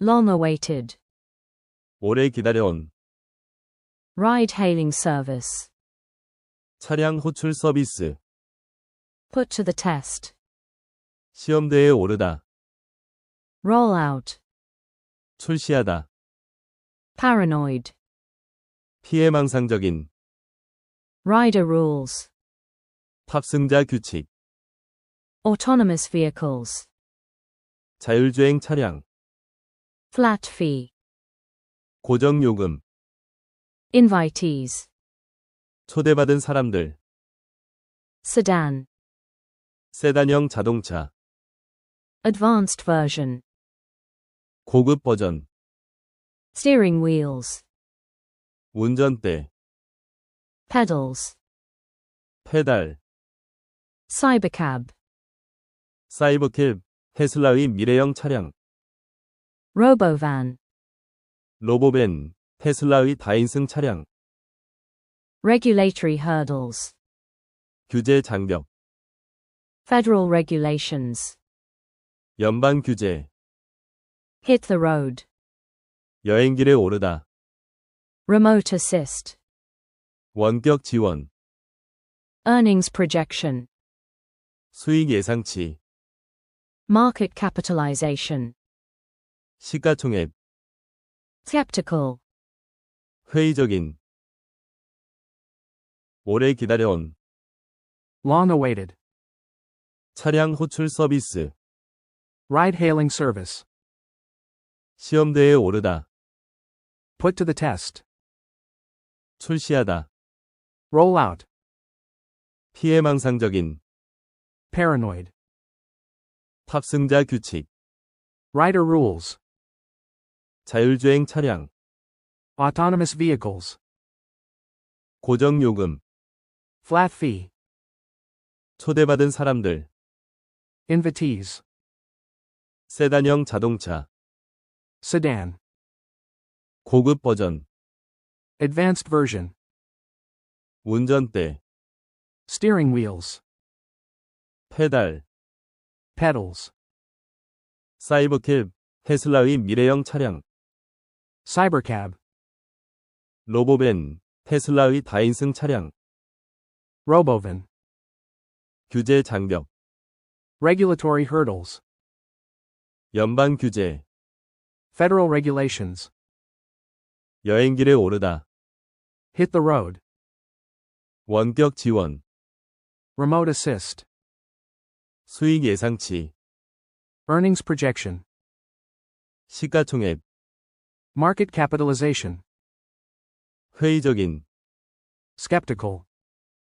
Long awaited. 오래 기다려온, Ride hailing service. 차량 호출 서비스, Put to the test. 시험대에 오르다, Roll out. 출시하다, Paranoid. 피해망상적인, Rider rules. 탑승자 규칙, Autonomous vehicles. 자율주행 차량, Flat fee. 고정요금, Invitees. 초대받은 사람들, Sedan. 세단형 자동차, Advanced version. 고급 버전, Steering wheels. 운전대, Pedals. 페달, Cybercab. 사이버캡, 테슬라의 미래형 차량, Robovan. 로보벤, 테슬라의 다인승 차량, Regulatory hurdles. 규제 장벽, Federal regulations. 연방 규제, Hit the road. 여행길에 오르다, Remote assist. 원격 지원, Earnings projection. 수익 예상치, Market capitalization. 시가총액, Skeptical. 회의적인, 오래 기다려온, Long awaited. 차량 호출 서비스, Ride hailing service. 시험대에 오르다, Put to the test. 출시하다, Roll out. 피해망상적인, Paranoid. 탑승자 규칙, Rider rules. 자율주행 차량, Autonomous vehicles. 고정요금, Flat fee. 초대받은 사람들, Invitees. 세단형 자동차, Sedan. 고급 버전, Advanced version. 운전대, Steering wheels. 페달, Pedals. 사이버캡, 테슬라의 미래형 차량, Cybercab. 로보벤, 테슬라의 다인승 차량, Robovan. 규제 장벽, Regulatory hurdles. 연방 규제, Federal regulations. 여행길에 오르다, Hit the road. 원격 지원, Remote assist. 수익 예상치, Earnings projection. 시가총액, Market capitalization. 회의적인, Skeptical.